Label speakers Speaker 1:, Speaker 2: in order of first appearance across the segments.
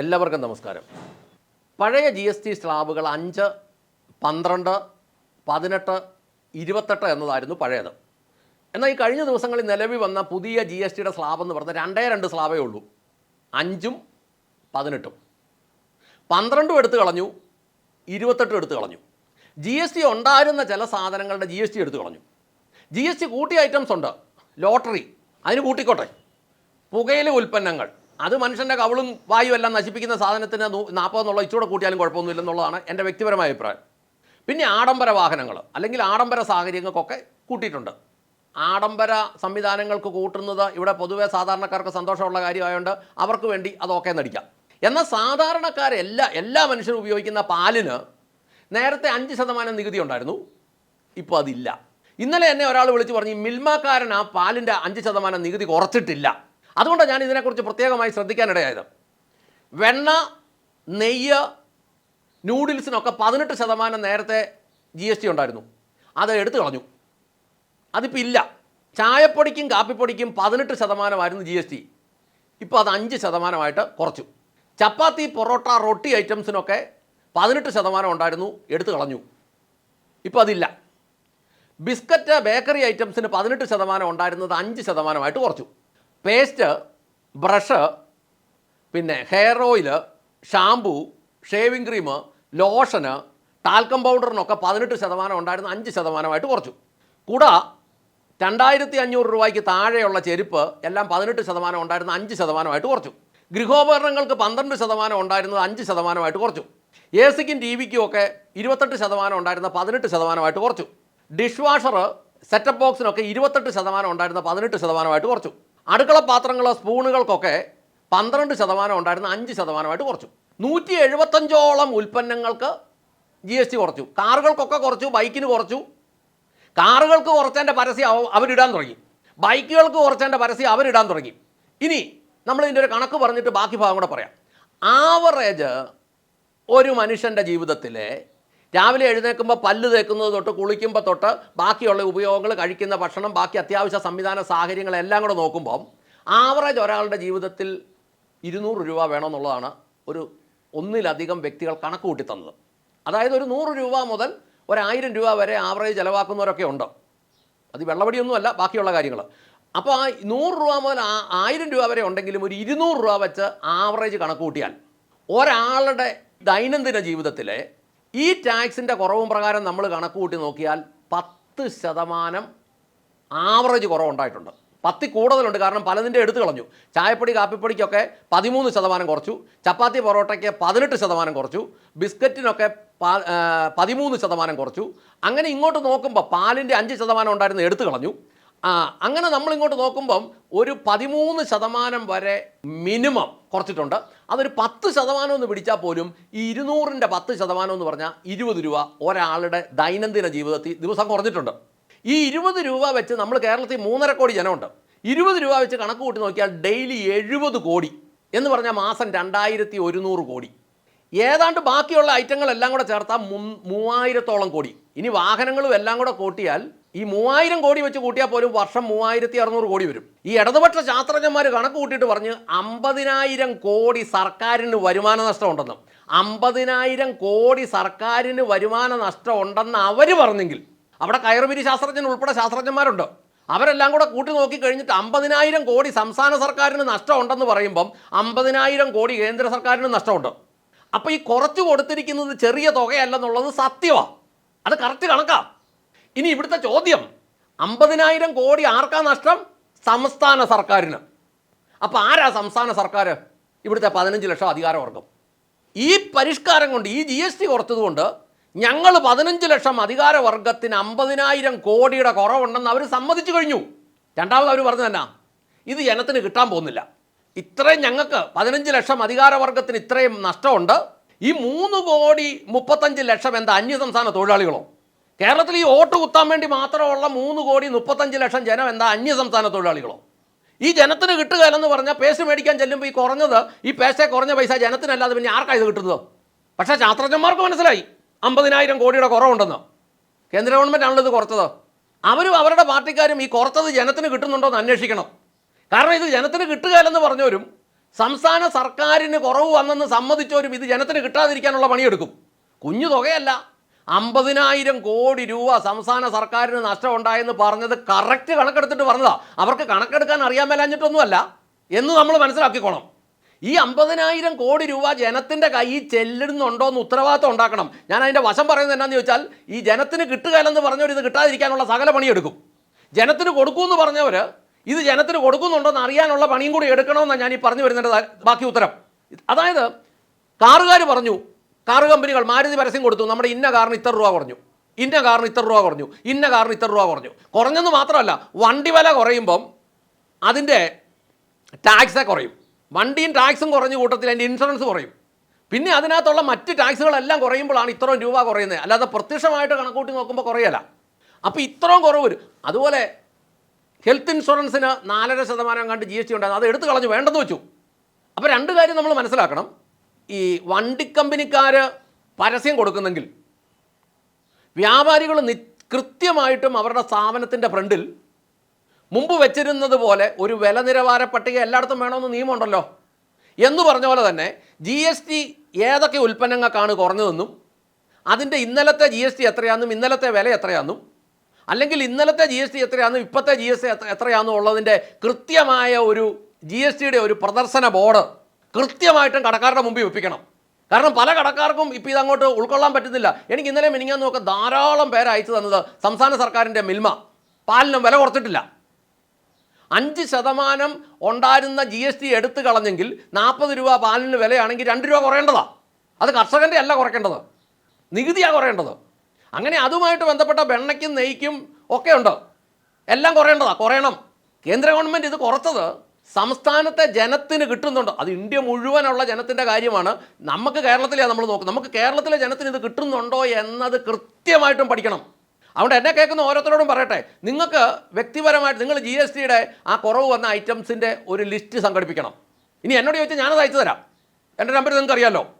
Speaker 1: എല്ലാവർക്കും നമസ്കാരം. പഴയ ജി എസ് ടി സ്ലാബുകൾ അഞ്ച് പന്ത്രണ്ട് പതിനെട്ട് ഇരുപത്തെട്ട് എന്നതായിരുന്നു പഴയത്. എന്നാൽ ഈ കഴിഞ്ഞ ദിവസങ്ങളിൽ നിലവിൽ വന്ന പുതിയ ജി എസ് ടിയുടെ സ്ലാബ് എന്ന് പറഞ്ഞാൽ രണ്ടേ രണ്ട് സ്ലാബേ ഉള്ളൂ. അഞ്ചും പതിനെട്ടും. പന്ത്രണ്ടും എടുത്തു കളഞ്ഞു ഇരുപത്തെട്ടും എടുത്തു കളഞ്ഞു. ജി എസ് ടി ഉണ്ടായിരുന്ന ചില സാധനങ്ങളുടെ ജി എസ് ടി എടുത്തു കളഞ്ഞു. ജി എസ് ടി കൂട്ടിയ ഐറ്റംസ് ഉണ്ട്. ലോട്ടറി അതിന് കൂട്ടിക്കോട്ടെ. പുകയില ഉൽപ്പന്നങ്ങൾ. അത് മനുഷ്യന്റെ കവളും വായു എല്ലാം നശിപ്പിക്കുന്ന സാധനത്തിന് നാൽപ്പതെന്നുള്ള ഇച്ചൂടെ കൂട്ടിയാലും കുഴപ്പമൊന്നുമില്ലെന്നുള്ളതാണ് എന്റെ വ്യക്തിപരമായ അഭിപ്രായം. പിന്നെ ആഡംബര വാഹനങ്ങൾ അല്ലെങ്കിൽ ആഡംബര സാഹചര്യങ്ങൾക്കൊക്കെ കൂട്ടിയിട്ടുണ്ട്. ആഡംബര സംവിധാനങ്ങൾക്ക് കൂട്ടുന്നത് ഇവിടെ പൊതുവേ സാധാരണക്കാർക്ക് സന്തോഷമുള്ള കാര്യമായതുകൊണ്ട് അവർക്ക് വേണ്ടി അതൊക്കെ നടിക്കാം. എന്നാൽ സാധാരണക്കാരെല്ലാ എല്ലാ മനുഷ്യരും ഉപയോഗിക്കുന്ന പാലിന് നേരത്തെ അഞ്ച് ശതമാനം നികുതി ഉണ്ടായിരുന്നു. ഇപ്പോൾ അതില്ല. ഇന്നലെ എന്നെ ഒരാൾ വിളിച്ച് പറഞ്ഞു "ഈ മിൽമാക്കാരൻ ആ പാലിന്റെ അഞ്ച് ശതമാനം നികുതി കുറച്ചിട്ടില്ല. അതുകൊണ്ടാണ് ഞാൻ ഇതിനെക്കുറിച്ച് പ്രത്യേകമായി ശ്രദ്ധിക്കാനിടയായത്. വെണ്ണ നെയ്യ് നൂഡിൽസിനൊക്കെ പതിനെട്ട് ശതമാനം നേരത്തെ ജി എസ് ടി ഉണ്ടായിരുന്നു. അത് എടുത്തു കളഞ്ഞു. അതിപ്പോൾ ഇല്ല. ചായപ്പൊടിക്കും കാപ്പിപ്പൊടിക്കും പതിനെട്ട് ശതമാനമായിരുന്നു ജി എസ് ടി. ഇപ്പോൾ അത് അഞ്ച് ശതമാനമായിട്ട് കുറച്ചു. ചപ്പാത്തി പൊറോട്ട റൊട്ടി ഐറ്റംസിനൊക്കെ പതിനെട്ട് ശതമാനം ഉണ്ടായിരുന്നു എടുത്തു കളഞ്ഞു. ഇപ്പോൾ അതില്ല. ബിസ്ക്കറ്റ് ബേക്കറി ഐറ്റംസിന് പതിനെട്ട് ശതമാനം ഉണ്ടായിരുന്നത് അഞ്ച് ശതമാനമായിട്ട് കുറച്ചു. പേസ്റ്റ് ബ്രഷ് പിന്നെ hair oil shampoo shaving cream lotion talcum പൗഡറിനൊക്കെ പതിനെട്ട് ശതമാനം ഉണ്ടായിരുന്ന അഞ്ച് ശതമാനമായിട്ട് കുറച്ചു. കൂടാ രണ്ടായിരത്തി അഞ്ഞൂറ് രൂപയ്ക്ക് താഴെയുള്ള ചെരുപ്പ് എല്ലാം പതിനെട്ട് ശതമാനം ഉണ്ടായിരുന്ന അഞ്ച് ശതമാനമായിട്ട് കുറച്ചു. ഗൃഹോപകരണങ്ങൾക്ക് പന്ത്രണ്ട് ശതമാനം ഉണ്ടായിരുന്നത് അഞ്ച് ശതമാനമായിട്ട് കുറച്ചു. എ സിക്കും ടി വിക്കും ഒക്കെ ഇരുപത്തെട്ട് ശതമാനം ഉണ്ടായിരുന്ന പതിനെട്ട് ശതമാനമായിട്ട് കുറച്ചു. ഡിഷ് വാഷർ സെറ്റപ്പ് ബോക്സിനൊക്കെ ഇരുപത്തെട്ട് ശതമാനം ഉണ്ടായിരുന്ന പതിനെട്ട് ശതമാനമായിട്ട് കുറച്ചു. അടുക്കള പാത്രങ്ങളോ സ്പൂണുകൾക്കൊക്കെ പന്ത്രണ്ട് ശതമാനം ഉണ്ടായിരുന്ന അഞ്ച് ശതമാനമായിട്ട് കുറച്ചു. നൂറ്റി എഴുപത്തഞ്ചോളം ഉൽപ്പന്നങ്ങൾക്ക് ജി എസ് ടി കുറച്ചു. കാറുകൾക്കൊക്കെ കുറച്ചു ബൈക്കിന് കുറച്ചു. കാറുകൾക്ക് കുറച്ചതിന്റെ പരസ്യം അവ- അവരിടാൻ തുടങ്ങി. ബൈക്കുകൾക്ക് കുറച്ചതിന്റെ പരസ്യം അവരിടാൻ തുടങ്ങി. ഇനി നമ്മൾ ഇതിന്റെ ഒരു കണക്ക് പറഞ്ഞിട്ട് ബാക്കി ഭാഗം കൂടെ പറയാം. ആവറേജ് ഒരു മനുഷ്യന്റെ ജീവിതത്തിലെ രാവിലെ എഴുന്നേൽക്കുമ്പോൾ പല്ല് തേക്കുന്നത് തൊട്ട് കുളിക്കുമ്പോൾ തൊട്ട് ബാക്കിയുള്ള ഉപയോഗങ്ങൾ കഴിക്കുന്ന ഭക്ഷണം ബാക്കി അത്യാവശ്യ സംവിധാന സാഹചര്യങ്ങളെല്ലാം കൂടെ നോക്കുമ്പോൾ ആവറേജ് ഒരാളുടെ ജീവിതത്തിൽ ഇരുന്നൂറ് രൂപ വേണമെന്നുള്ളതാണ് ഒരു ഒന്നിലധികം വ്യക്തികൾ കണക്ക് കൂട്ടി തന്നത്. അതായത് ഒരു നൂറ് രൂപ മുതൽ ഒരായിരം രൂപ വരെ ആവറേജ് ചിലവാക്കുന്നവരൊക്കെ ഉണ്ട്. അത് വെള്ളപടിയൊന്നുമല്ല ബാക്കിയുള്ള കാര്യങ്ങൾ. അപ്പോൾ ആ നൂറ് രൂപ മുതൽ ആയിരം രൂപ വരെ ഉണ്ടെങ്കിലും ഒരു ഇരുന്നൂറ് രൂപ വെച്ച് ആവറേജ് കണക്ക് കൂട്ടിയാൽ ഒരാളുടെ ദൈനംദിന ജീവിതത്തിലെ ഈ ടാക്സിന്റെ കുറവും പ്രകാരം നമ്മൾ കണക്ക് കൂട്ടി നോക്കിയാൽ പത്ത് ശതമാനം ആവറേജ് കുറവുണ്ടായിട്ടുണ്ട്. പത്തി കൂടുതലുണ്ട്. കാരണം പലതിന്റെ എടുത്തു കളഞ്ഞു. ചായപ്പൊടി കാപ്പിപ്പൊടിക്കൊക്കെ പതിമൂന്ന് ശതമാനം കുറച്ചു. ചപ്പാത്തി പൊറോട്ടയ്ക്ക് പതിനെട്ട് ശതമാനം കുറച്ചു. ബിസ്ക്കറ്റിനൊക്കെ പതിമൂന്ന് ശതമാനം കുറച്ചു. അങ്ങനെ ഇങ്ങോട്ട് നോക്കുമ്പോൾ പാലിന്റെ അഞ്ച് ശതമാനം ഉണ്ടായിരുന്നു എടുത്തു കളഞ്ഞു. ആ, അങ്ങനെ നമ്മൾ ഇങ്ങോട്ട് നോക്കുമ്പം ഒരു പതിമൂന്ന് ശതമാനം വരെ മിനിമം കുറച്ചിട്ടുണ്ട്. അതൊരു പത്ത് ശതമാനം എന്ന് പിടിച്ചാൽ പോലും ഈ ഇരുന്നൂറിന്റെ പത്ത് ശതമാനം എന്ന് പറഞ്ഞാൽ ഇരുപത് രൂപ ഒരാളുടെ ദൈനംദിന ജീവിതത്തിൽ ദിവസം കുറഞ്ഞിട്ടുണ്ട്. ഈ ഇരുപത് രൂപ വെച്ച് നമ്മൾ കേരളത്തിൽ മൂന്നര കോടി ജനമുണ്ട്. ഇരുപത് രൂപ വെച്ച് കണക്ക് കൂട്ടി നോക്കിയാൽ ഡെയിലി എഴുപത് കോടി എന്ന് പറഞ്ഞാൽ മാസം രണ്ടായിരത്തി ഒരുന്നൂറ് കോടി. ഏതാണ്ട് ബാക്കിയുള്ള ഐറ്റങ്ങളെല്ലാം കൂടെ ചേർത്താൽ മൂവായിരത്തോളം കോടി. ഇനി വാഹനങ്ങളും എല്ലാം കൂടെ കൂട്ടിയാൽ ഈ മൂവായിരം കോടി വെച്ച് കൂട്ടിയാൽ പോലും വർഷം മൂവായിരത്തി അറുന്നൂറ് കോടി വരും. ഈ ഇടതുപക്ഷ ശാസ്ത്രജ്ഞന്മാർ കണക്ക് കൂട്ടിയിട്ട് പറഞ്ഞ് അമ്പതിനായിരം കോടി സർക്കാരിന് വരുമാന നഷ്ടം ഉണ്ടെന്നും. അമ്പതിനായിരം കോടി സർക്കാരിന് വരുമാന നഷ്ടം ഉണ്ടെന്ന് അവർ പറഞ്ഞെങ്കിൽ അവിടെ കയറുപിരി ശാസ്ത്രജ്ഞൻ ഉൾപ്പെടെ ശാസ്ത്രജ്ഞന്മാരുണ്ട്. അവരെല്ലാം കൂടെ കൂട്ടി നോക്കി കഴിഞ്ഞിട്ട് അമ്പതിനായിരം കോടി സംസ്ഥാന സർക്കാരിന് നഷ്ടം ഉണ്ടെന്ന് പറയുമ്പം അമ്പതിനായിരം കോടി കേന്ദ്ര സർക്കാരിന് നഷ്ടമുണ്ട്. അപ്പോൾ ഈ കുറച്ച് കൊടുത്തിരിക്കുന്നത് ചെറിയ തുകയല്ലെന്നുള്ളത് സത്യമാണ് അത് കറക്റ്റ് കണക്കാ. ഇനി ഇവിടുത്തെ ചോദ്യം. അമ്പതിനായിരം കോടി ആർക്കാ നഷ്ടം? സംസ്ഥാന സർക്കാരിന്. അപ്പോൾ ആരാ സംസ്ഥാന സർക്കാർ ഇവിടുത്തെ പതിനഞ്ച് ലക്ഷം അധികാരവർഗം. ഈ പരിഷ്കാരം കൊണ്ട് ഈ ജി എസ് ടി കുറച്ചതുകൊണ്ട് ഞങ്ങൾ പതിനഞ്ച് ലക്ഷം അധികാരവർഗത്തിന് അമ്പതിനായിരം കോടിയുടെ കുറവുണ്ടെന്ന് അവർ സമ്മതിച്ചു കഴിഞ്ഞു. രണ്ടാമത് അവർ പറഞ്ഞു തന്നെ ഇത് ജനത്തിന് കിട്ടാൻ പോകുന്നില്ല. ഇത്രയും ഞങ്ങൾക്ക് പതിനഞ്ച് ലക്ഷം അധികാരവർഗത്തിന് ഇത്രയും നഷ്ടമുണ്ട്. ഈ മൂന്ന് കോടി മുപ്പത്തഞ്ച് ലക്ഷം എന്താ അന്യസംസ്ഥാന തൊഴിലാളികളോ? കേരളത്തിൽ ഈ വോട്ട് കുത്താൻ വേണ്ടി മാത്രമുള്ള മൂന്ന് കോടി മുപ്പത്തഞ്ച് ലക്ഷം ജനം എന്താ അന്യസംസ്ഥാന തൊഴിലാളികളോ? ഈ ജനത്തിന് കിട്ടുക എന്ന് പറഞ്ഞാൽ പേസ്റ്റ് മേടിക്കാൻ ചെല്ലുമ്പോൾ ഈ കുറഞ്ഞത് ഈ പേസ്റ്റേ കുറഞ്ഞ പൈസ ജനത്തിനല്ലാതെ പിന്നെ ആർക്കാണ് ഇത് കിട്ടുന്നത്? പക്ഷേ ശാസ്ത്രജ്ഞന്മാർക്ക് മനസ്സിലായി. അമ്പതിനായിരം കോടിയുടെ കുറവുണ്ടെന്ന്. കേന്ദ്ര ഗവൺമെന്റ് ആണല്ലോ ഇത് കുറച്ചത്. അവരും അവരുടെ പാർട്ടിക്കാരും ഈ കുറച്ചത് ജനത്തിന് കിട്ടുന്നുണ്ടോ എന്ന് അന്വേഷിക്കണം. കാരണം ഇത് ജനത്തിന് കിട്ടുകയില്ലെന്ന് പറഞ്ഞവരും സംസ്ഥാന സർക്കാരിന് കുറവ് വന്നെന്ന് സമ്മതിച്ചവരും ഇത് ജനത്തിന് കിട്ടാതിരിക്കാനുള്ള പണിയെടുക്കും. കുഞ്ഞു തുകയല്ല. അമ്പതിനായിരം കോടി രൂപ സംസ്ഥാന സർക്കാരിന് നഷ്ടമുണ്ടായെന്ന് പറഞ്ഞത് കറക്റ്റ് കണക്കെടുത്തിട്ട് പറഞ്ഞതാ. അവർക്ക് കണക്കെടുക്കാൻ അറിയാൻ മേലാഞ്ഞിട്ടൊന്നുമല്ല എന്ന് നമ്മൾ മനസ്സിലാക്കിക്കോണം. ഈ അമ്പതിനായിരം കോടി രൂപ ജനത്തിന്റെ കയ്യിൽ ചെല്ലുന്നുണ്ടോ എന്ന് ഉത്തരവാദിത്വം ഉണ്ടാക്കണം. ഞാൻ അതിന്റെ വശം പറയുന്നത് എന്താണെന്ന് ചോദിച്ചാൽ ഈ ജനത്തിന് കിട്ടുകയില്ലെന്ന് പറഞ്ഞവർ ഇത് കിട്ടാതിരിക്കാനുള്ള സകല പണിയെടുക്കും. ജനത്തിന് കൊടുക്കുമെന്ന് പറഞ്ഞവർ ഇത് ജനത്തിന് കൊടുക്കുന്നുണ്ടോ എന്ന് അറിയാനുള്ള പണിയും കൂടി എടുക്കണമെന്നാണ് ഞാൻ ഈ പറഞ്ഞു വരുന്നതിന്റെ ബാക്കി ഉത്തരം. അതായത് കാറുകാർ പറഞ്ഞു കാറ് കമ്പനികൾ മാരുതി പരസ്യം കൊടുത്തു. നമ്മുടെ ഇന്ന കാറിന് ഇത്ര രൂപ കുറഞ്ഞു. ഇന്ന കാറിന് ഇത്ര രൂപ കുറഞ്ഞു. ഇന്ന കാറിന് ഇത്ര രൂപ കുറഞ്ഞു. കുറഞ്ഞെന്ന് മാത്രമല്ല വണ്ടി വില കുറയുമ്പം അതിന്റെ ടാക്സ് കുറയും. വണ്ടിയും ടാക്സും കുറഞ്ഞ കൂട്ടത്തിൽ അതിന്റെ ഇൻഷുറൻസ് കുറയും. പിന്നെ അതിനകത്തുള്ള മറ്റ് ടാക്സുകളെല്ലാം കുറയുമ്പോഴാണ് ഇത്രയും രൂപ കുറയുന്നത്. അല്ലാതെ പ്രത്യക്ഷമായിട്ട് കണക്കൂട്ടി നോക്കുമ്പോൾ കുറയല്ല. അപ്പോൾ ഇത്രയും കുറവ് വരും. അതുപോലെ ഹെൽത്ത് ഇൻഷുറൻസിന് നാലര ശതമാനം കണ്ട് ജി എസ് ടി ഉണ്ടായിരുന്നു. അത് എടുത്തു കളഞ്ഞു. വേണ്ടെന്ന് വെച്ചു. അപ്പോൾ രണ്ട് കാര്യം നമ്മൾ മനസ്സിലാക്കണം. ഈ വണ്ടി കമ്പനിക്കാർ പരസ്യം കൊടുക്കുന്നെങ്കിൽ വ്യാപാരികൾ നി കൃത്യമായിട്ടും അവരുടെ സ്ഥാപനത്തിന്റെ ഫ്രണ്ടിൽ മുമ്പ് വെച്ചിരുന്നത് പോലെ ഒരു വില നിലവാര പട്ടിക എല്ലായിടത്തും വേണമെന്ന് നിയമമുണ്ടല്ലോ എന്ന് പറഞ്ഞ പോലെ തന്നെ ജി എസ് ടി ഏതൊക്കെ ഉൽപ്പന്നങ്ങൾക്കാണ് കുറഞ്ഞതെന്നും അതിന്റെ ഇന്നലത്തെ ജി എസ് ടി എത്രയാണെന്നും ഇന്നലത്തെ വില എത്രയാണെന്നും അല്ലെങ്കിൽ ഇന്നലത്തെ ജി എസ് ടി എത്രയാണെന്നും ഇപ്പോഴത്തെ ജി എസ് ടി എത്ര എത്രയാണെന്നും ഉള്ളതിന്റെ കൃത്യമായ ഒരു ജി എസ് ടിയുടെ ഒരു പ്രദർശന ബോർഡ് കൃത്യമായിട്ടും കടക്കാരുടെ മുമ്പിൽ വെപ്പിക്കണം. കാരണം പല കടക്കാർക്കും ഇപ്പോൾ ഇതങ്ങോട്ട് ഉൾക്കൊള്ളാൻ പറ്റുന്നില്ല. എനിക്ക് ഇന്നലെ മിനിങ്ങാൻ നോക്കുക ധാരാളം പേര് അയച്ചു തന്നത് സംസ്ഥാന സർക്കാരിന്റെ മിൽമ. പാലിനും വില കുറച്ചിട്ടില്ല. അഞ്ച് ശതമാനം ഉണ്ടായിരുന്ന ജി എസ് ടി എടുത്തു കളഞ്ഞെങ്കിൽ നാൽപ്പത് രൂപ പാലിന് വിലയാണെങ്കിൽ രണ്ട് രൂപ കുറയേണ്ടതാ. അത് കർഷകന്റെ അല്ല കുറയ്ക്കേണ്ടത് നികുതിയാണ് കുറയേണ്ടത്. അങ്ങനെ അതുമായിട്ട് ബന്ധപ്പെട്ട വെണ്ണയ്ക്കും നെയ്ക്കും ഒക്കെ ഉണ്ട്. എല്ലാം കുറയേണ്ടതാണ് കുറയണം. കേന്ദ്ര ഗവൺമെന്റ് ഇത് കുറച്ചത് സംസ്ഥാനത്തെ ജനത്തിന് കിട്ടുന്നുണ്ടോ? അത് ഇന്ത്യ മുഴുവനുള്ള ജനത്തിന്റെ കാര്യമാണ്. നമുക്ക് കേരളത്തിലാണ് നമ്മൾ നോക്കുന്നത്. നമുക്ക് കേരളത്തിലെ ജനത്തിന് ഇത് കിട്ടുന്നുണ്ടോ എന്നത് കൃത്യമായിട്ടും പഠിക്കണം. അതുകൊണ്ട് എന്നെ കേൾക്കുന്ന ഓരോരുത്തരോടും പറയട്ടെ. നിങ്ങൾക്ക് വ്യക്തിപരമായിട്ട് നിങ്ങൾ ജി എസ് ടിയുടെ ആ കുറവ് വന്ന ഐറ്റംസിന്റെ ഒരു ലിസ്റ്റ് സംഘടിപ്പിക്കണം. ഇനി എന്നോട് ചോദിച്ചാൽ ഞാനത് അയച്ചു തരാം. എന്റെ നമ്പർ നിങ്ങൾക്ക് അറിയാമല്ലോ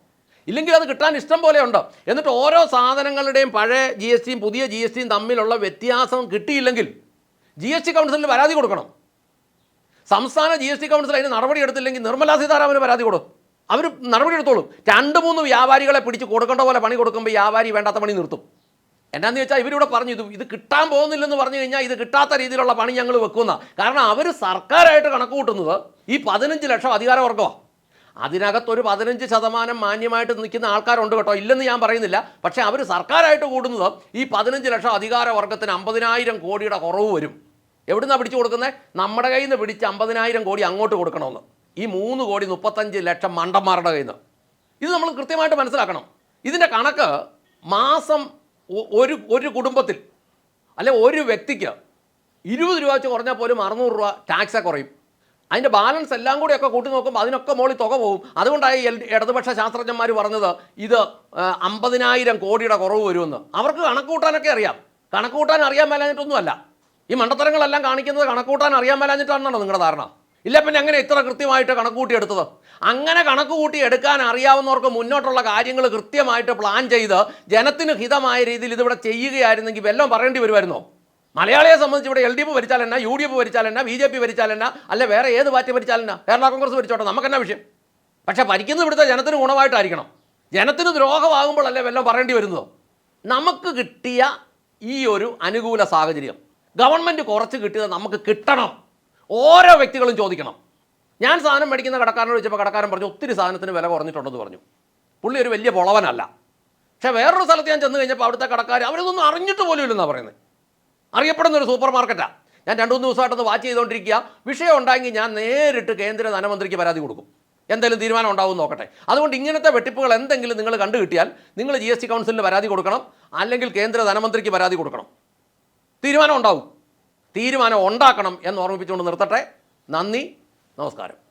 Speaker 1: ഇല്ലെങ്കിൽ അത് കിട്ടാൻ ഇഷ്ടം പോലെ ഉണ്ട്. എന്നിട്ട് ഓരോ സാധനങ്ങളുടെയും പഴയ ജി എസ് ടിയും പുതിയ ജി എസ് ടിയും തമ്മിലുള്ള വ്യത്യാസം കിട്ടിയില്ലെങ്കിൽ ജി എസ് ടി കൗൺസിലിൽ പരാതി കൊടുക്കണം. സംസ്ഥാന ജി എസ് ടി കൗൺസിൽ അതിന് നടപടി എടുത്തില്ലെങ്കിൽ നിർമ്മലാ സീതാരാമന് പരാതി കൊടുക്കും അവർ നടപടി എടുത്തോളും. രണ്ട് മൂന്ന് വ്യാപാരികളെ പിടിച്ച് കൊടുക്കേണ്ട പോലെ പണി കൊടുക്കുമ്പോൾ വ്യാപാരി വേണ്ടാത്ത പണി നിർത്തും. എന്നാന്ന് വെച്ചാൽ ഇവരിവിടെ പറഞ്ഞു ഇത് ഇത് കിട്ടാൻ പോകുന്നില്ലെന്ന് പറഞ്ഞു കഴിഞ്ഞാൽ ഇത് കിട്ടാത്ത രീതിയിലുള്ള പണി ഞങ്ങൾ വെക്കുന്ന. കാരണം അവർ സർക്കാരായിട്ട് കണക്ക് കൂട്ടുന്നത് ഈ പതിനഞ്ച് ലക്ഷം അധികാരവർഗമാണ് അതിനകത്തൊരു പതിനഞ്ച് ശതമാനം മാന്യമായിട്ട് നിൽക്കുന്ന ആൾക്കാരുണ്ട് കേട്ടോ. ഇല്ലെന്ന് ഞാൻ പറയുന്നില്ല. പക്ഷേ അവർ സർക്കാരായിട്ട് കൂടുന്നത് ഈ പതിനഞ്ച് ലക്ഷം അധികാരവർഗത്തിന് അമ്പതിനായിരം കോടിയുടെ കുറവ് വരും. എവിടുന്നാണ് പിടിച്ചു കൊടുക്കുന്നത് നമ്മുടെ കയ്യിൽ നിന്ന് പിടിച്ച് അമ്പതിനായിരം കോടി അങ്ങോട്ട് കൊടുക്കണമെന്ന്. ഈ മൂന്ന് കോടി മുപ്പത്തഞ്ച് ലക്ഷം മണ്ടന്മാരുടെ കയ്യിൽ നിന്ന് ഇത് നമ്മൾ കൃത്യമായിട്ട് മനസ്സിലാക്കണം. ഇതിന്റെ കണക്ക് മാസം ഒരു ഒരു കുടുംബത്തിൽ അല്ലെ ഒരു വ്യക്തിക്ക് ഇരുപത് രൂപ വെച്ച് കുറഞ്ഞാൽ പോലും അറുന്നൂറ് രൂപ ടാക്സെ കുറയും. അതിന്റെ ബാലൻസ് എല്ലാം കൂടി ഒക്കെ കൂട്ടി നോക്കുമ്പോൾ അതിനൊക്കെ മോളിൽ തുക പോകും. അതുകൊണ്ടായി എൽ ഇടതുപക്ഷ ശാസ്ത്രജ്ഞന്മാർ പറഞ്ഞത് ഇത് അമ്പതിനായിരം കോടിയുടെ കുറവ് വരുമെന്ന്. അവർക്ക് കണക്ക് കൂട്ടാനൊക്കെ അറിയാം. കണക്ക് കൂട്ടാൻ അറിയാൻ മേലാഞ്ഞിട്ടൊന്നുമല്ല. ഈ മണ്ടത്തരങ്ങളെല്ലാം കാണിക്കുന്നത് കണക്കൂട്ടാൻ അറിയാൻ മേലാഞ്ഞിട്ടാണെന്നാണോ നിങ്ങളുടെ ധാരണ? ഇല്ല പിന്നെ എങ്ങനെ ഇത്ര കൃത്യമായിട്ട് കണക്ക് കൂട്ടി എടുത്തത്? അങ്ങനെ കണക്ക് കൂട്ടി എടുക്കാൻ അറിയാവുന്നവർക്ക് മുന്നോട്ടുള്ള കാര്യങ്ങൾ കൃത്യമായിട്ട് പ്ലാൻ ചെയ്ത് ജനത്തിന് ഹിതമായ രീതിയിൽ ഇതിവിടെ ചെയ്യുകയായിരുന്നെങ്കിൽ വല്ലതും പറയേണ്ടി വരുമായിരുന്നോ? മലയാളിയെ സംബന്ധിച്ച് ഇവിടെ എൽ ഡി എഫ് ഭരിച്ചാൽ എന്നാ യു ഡി എഫ് ഭരിച്ചാൽ എന്നാ ബി ജെ പി ഭരിച്ചാൽ എന്നാ അല്ലെ വേറെ ഏത് പാർട്ടി ഭരിച്ചാൽ എന്നാ? കേരള കോൺഗ്രസ് ഭരിച്ചോട്ടെ നമുക്കെന്നാ വിഷയം? പക്ഷേ ഭരിക്കുന്നത് ഇവിടുത്തെ ജനത്തിന് ഗുണമായിട്ടായിരിക്കണം. ജനത്തിന് ദ്രോഹമാകുമ്പോഴല്ലേ വല്ലതും പറയേണ്ടി വരുന്നത്? നമുക്ക് കിട്ടിയ ഈ ഒരു അനുകൂല സാഹചര്യം. ഗവൺമെന്റ് കുറച്ച് കിട്ടിയത് നമുക്ക് കിട്ടണം. ഓരോ വ്യക്തികളും ചോദിക്കണം. ഞാൻ സാധനം മേടിക്കുന്ന കടക്കാരനോട് ചോദിച്ചപ്പോൾ കടക്കാരൻ പറഞ്ഞു ഒത്തിരി സാധനത്തിന് വില കുറഞ്ഞിട്ടുണ്ടെന്ന് പറഞ്ഞു. പുള്ളി ഒരു വലിയ പൊളവനല്ല. പക്ഷേ വേറൊരു സ്ഥലത്ത് ഞാൻ ചെന്ന് കഴിഞ്ഞപ്പോൾ അവിടുത്തെ കടക്കാർ അവരൊന്നും അറിഞ്ഞിട്ട് പോലും ഇല്ലെന്നാണ് പറയുന്നത് അറിയപ്പെടുന്ന ഒരു സൂപ്പർ മാർക്കറ്റാണ് ഞാൻ രണ്ട് മൂന്ന് ദിവസമായിട്ടൊന്ന് വാച്ച് ചെയ്തുകൊണ്ടിരിക്കുക വിഷയം ഉണ്ടായെങ്കിൽ ഞാൻ നേരിട്ട് കേന്ദ്ര ധനമന്ത്രിക്ക് പരാതി കൊടുക്കും. എന്തെങ്കിലും തീരുമാനം ഉണ്ടാവും നോക്കട്ടെ. അതുകൊണ്ട് ഇങ്ങനത്തെ വെട്ടിപ്പുകൾ എന്തെങ്കിലും നിങ്ങൾ കണ്ടുകിട്ടിയാൽ നിങ്ങൾ ജി എസ് ടി കൗൺസിലിന് പരാതി കൊടുക്കണം. അല്ലെങ്കിൽ കേന്ദ്ര ധനമന്ത്രിക്ക് പരാതി കൊടുക്കണം. തീരുമാനം ഉണ്ടാവും. തീരുമാനം ഉണ്ടാക്കണം എന്ന് ഓർമ്മിപ്പിച്ചുകൊണ്ട് നിർത്തട്ടെ. നന്ദി. നമസ്കാരം.